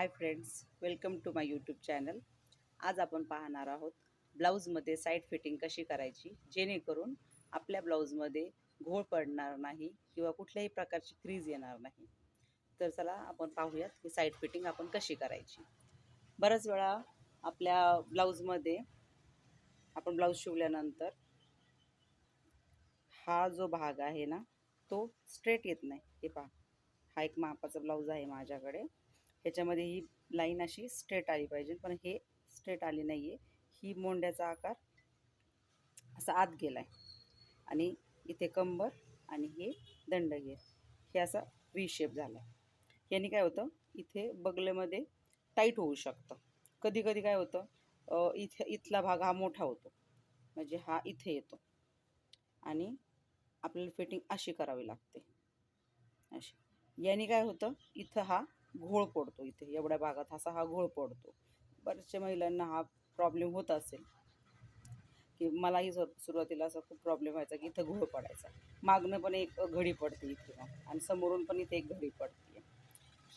Hi friends welcome to my YouTube channel. आज आपण पाहणार आहोत ब्लाऊजमध्ये साईड फिटिंग कशी करायची जेणेकरून आपल्या ब्लाऊजमध्ये घोळ पडणार नाही किंवा कुठल्याही प्रकारची क्रीज येणार नाही. तर चला आपण पाहूयात की साईड फिटिंग आपण कशी करायची. बऱ्याच वेळा आपल्या ब्लाऊजमध्ये आपण ब्लाऊज शिवल्यानंतर हा जो भाग आहे ना तो स्ट्रेट येत नाही. हे पहा हा एक मापाचा ब्लाऊज आहे माझ्याकडे. ह्याच्यामध्ये ही लाईन अशी स्ट्रेट आली पाहिजे पण हे स्ट्रेट आली नाही आहे ही मोंड्याचा आकार असा आत गेला आहे आणि इथे कंबर आणि हे दंडगेर. हे असा वी शेप झाला आहे याने काय होतं? इथे बगलेमध्ये टाईट होऊ शकतं. कधी कधी काय होतं? इथे इथला भाग हा मोठा होतो. म्हणजे हा इथे येतो. आणि आपल्याला फिटिंग अशी करावी लागते. अशी. याने काय होतं? इथं हा घोळ पडतो इथे एवढ्या भागात असा हा घोळ पडतो. बऱ्याचशा महिलांना हा प्रॉब्लेम होत असेल. की मलाही सुरुवातीला असा खूप प्रॉब्लेम व्हायचा की इथं घोळ पडायचा. मागणं पण एक घडी पडते इथे आणि समोरून पण इथे एक घडी पडते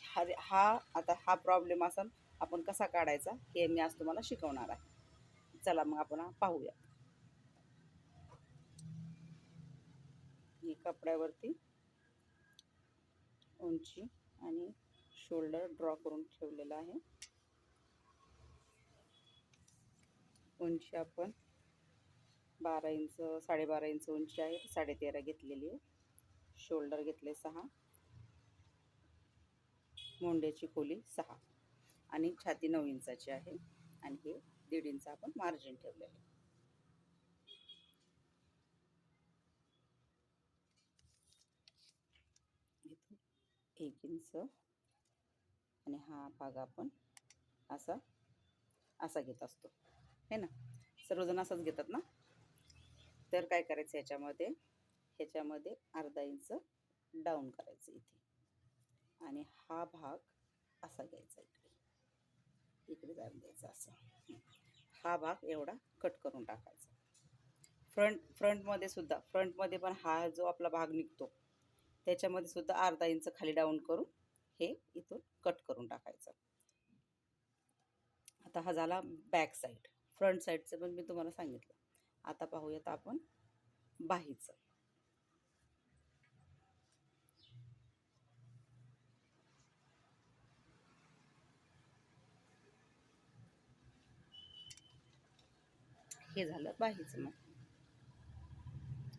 हा हा आता हा प्रॉब्लेम असा आपण कसा काढायचा हे मी आज तुम्हाला शिकवणार आहे. चला मग आपण पाहूया. ही कपड्यावरती उंची आणि शोल्डर ड्रॉ करून ठेवलेला आहे. उंची आपण बारा इंच साडेबारा इंच उंची आहे साडेतेरा घेतलेली आहे. शोल्डर घेतले सहा. मोंड्याची खोली सहा. आणि छाती नऊ इंचाची आहे. आणि हे दीड इंच आपण मार्जिन ठेवलेलं आहे. एक इंच आणि हा भाग आपण असा असा घेत असतो. हे ना? सर्वजण असाच घेतात ना? तर काय करायचं ह्याच्यामध्ये ह्याच्यामध्ये अर्धा इंच डाऊन करायचं इथे. आणि हा भाग असा घ्यायचा इकडे. इकडे जाऊन द्यायचा असा. हा भाग एवढा कट करून टाकायचा. फ्रंट फ्रंटमध्ये सुद्धा फ्रंटमध्ये पण हा जो आपला भाग निघतो त्याच्यामध्ये सुद्धा अर्धा इंच खाली डाऊन करून हे इथून कट करून टाकायचं. आता हा झाला बॅक साईड. फ्रंट साईडचं पण मी तुम्हाला सांगितलं. आता पाहूयात आपण बाहीचं. हे झालं बाहीचं मग.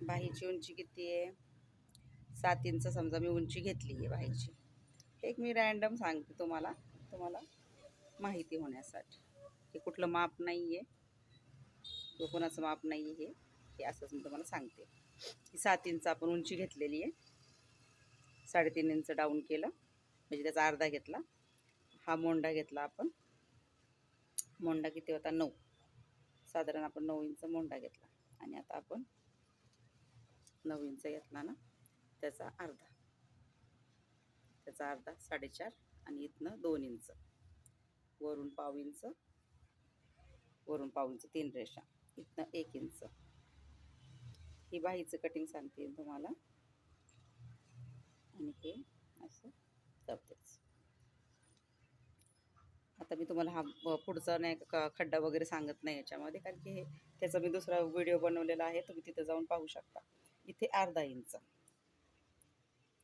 बाहीची उंची किती आहे? सात इंच समजा मी उंची घेतली आहे बाहीची. एक मी रॅन्डम सांगते तुम्हाला तुम्हाला माहिती होण्यासाठी. हे कुठलं माप नाही आहे किंवा कोणाचं माप नाही आहे हे हे असंच मी तुम्हाला सांगते. ही सात इंच आपण उंची घेतलेली आहे. साडेतीन इंच डाऊन केलं म्हणजे त्याचा अर्धा घेतला. हा मोंडा घेतला आपण. मोंडा किती होता? नऊ. साधारण आपण नऊ इंच मोंडा घेतला. आणि आता आपण नऊ इंच घेतला ना त्याचा अर्धा. त्याचा अर्धा साडेचार आणि इथनं दोन इंच. वरून पाव इंच वरून पाव इंच तीन रेषा. इथनं एक इंच. ही बाहीचं कटिंग सांगते तुम्हाला. आणि हे असं दबतेच आता मी तुम्हाला हा पुढचा नाही का खड्डा वगैरे सांगत नाही याच्यामध्ये कारण की हे त्याचा मी दुसरा व्हिडिओ बनवलेला आहे तुम्ही तिथे जाऊन पाहू शकता. इथे अर्धा इंच.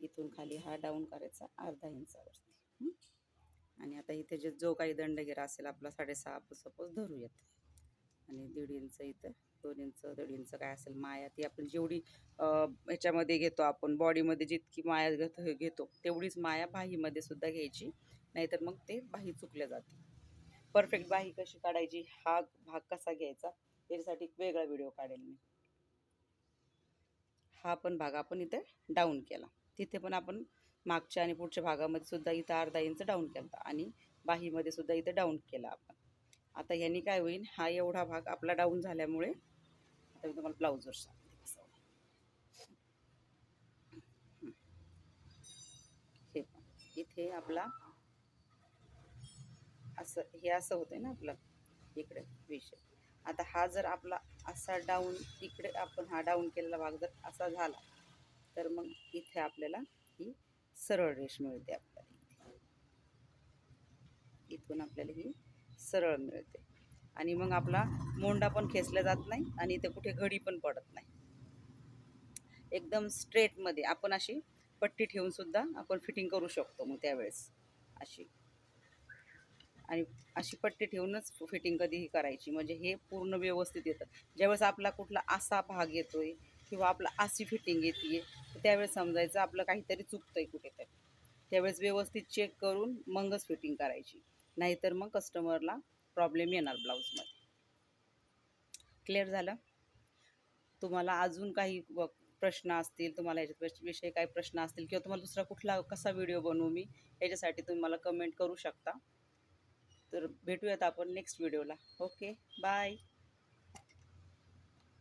इथून खाली हा डाऊन करायचा अर्धा इंचावरती. आणि आता इथे जे जो काही दंडगिरा असेल आपला साडेसहा आपण सपोज धरूयात. आणि दीड इंच इथं दोन इंच दीड इंच काय असेल माया ती आपण जेवढी ह्याच्यामध्ये घेतो आपण बॉडीमध्ये जितकी माया घेतो घेतो तेवढीच माया बाहीमध्ये सुद्धा घ्यायची नाहीतर मग ते बाही चुकल्या जाते. परफेक्ट बाही कशी काढायची हा भाग कसा घ्यायचा याच्यासाठी एक वेगळा व्हिडिओ काढेल मी. हा पण भाग आपण इथे डाऊन केला. तिथे पण आपण मागच्या आणि पुढच्या भागामध्ये सुद्धा इथं अर्धा इंच डाऊन केला आणि बाहीमध्ये सुद्धा इथं डाऊन केला आपण. आता ह्यानी काय होईल हा एवढा भाग आपला डाऊन झाल्यामुळे आता मी तुम्हाला ब्लाऊजवर सांगते हे इथे आपला असं हे असं होतंय ना आपलं इकडे विषय. आता हा जर आपला असा डाऊन इकडे आपण हा डाऊन केलेला भाग जर असा झाला तर मग इथे आपल्याला ही सरळ रेष मिळते आपल्याला इथे. इथून आपल्याला ही सरळ मिळते. आणि मग आपला मोंडा पण खेचला जात नाही आणि इथे कुठे घडी पण पडत नाही. एकदम स्ट्रेटमध्ये आपण अशी पट्टी ठेवून सुद्धा आपण फिटिंग करू शकतो मग त्यावेळेस अशी. आणि अशी पट्टी ठेवूनच फिटिंग कधीही करायची. म्हणजे हे पूर्ण व्यवस्थित येतं. ज्यावेळेस आपला कुठला असा भाग येतोय किंवा आपलं अशी फिटिंग येते आहे त्यावेळेस समजायचं आपलं काहीतरी चुकतं आहे कुठेतरी. त्यावेळेस व्यवस्थित चेक करून मगच फिटिंग करायची. नाहीतर मग कस्टमरला प्रॉब्लेम येणार ब्लाऊजमध्ये. क्लिअर झालं? तुम्हाला अजून काही व- प्रश्न असतील तुम्हाला याच्या विषयी काही प्रश्न असतील किंवा तुम्हाला दुसरा कुठला कसा व्हिडिओ बनवू मी याच्यासाठी तुम्ही मला कमेंट करू शकता. तर भेटूयात आपण नेक्स्ट व्हिडिओला ओके बाय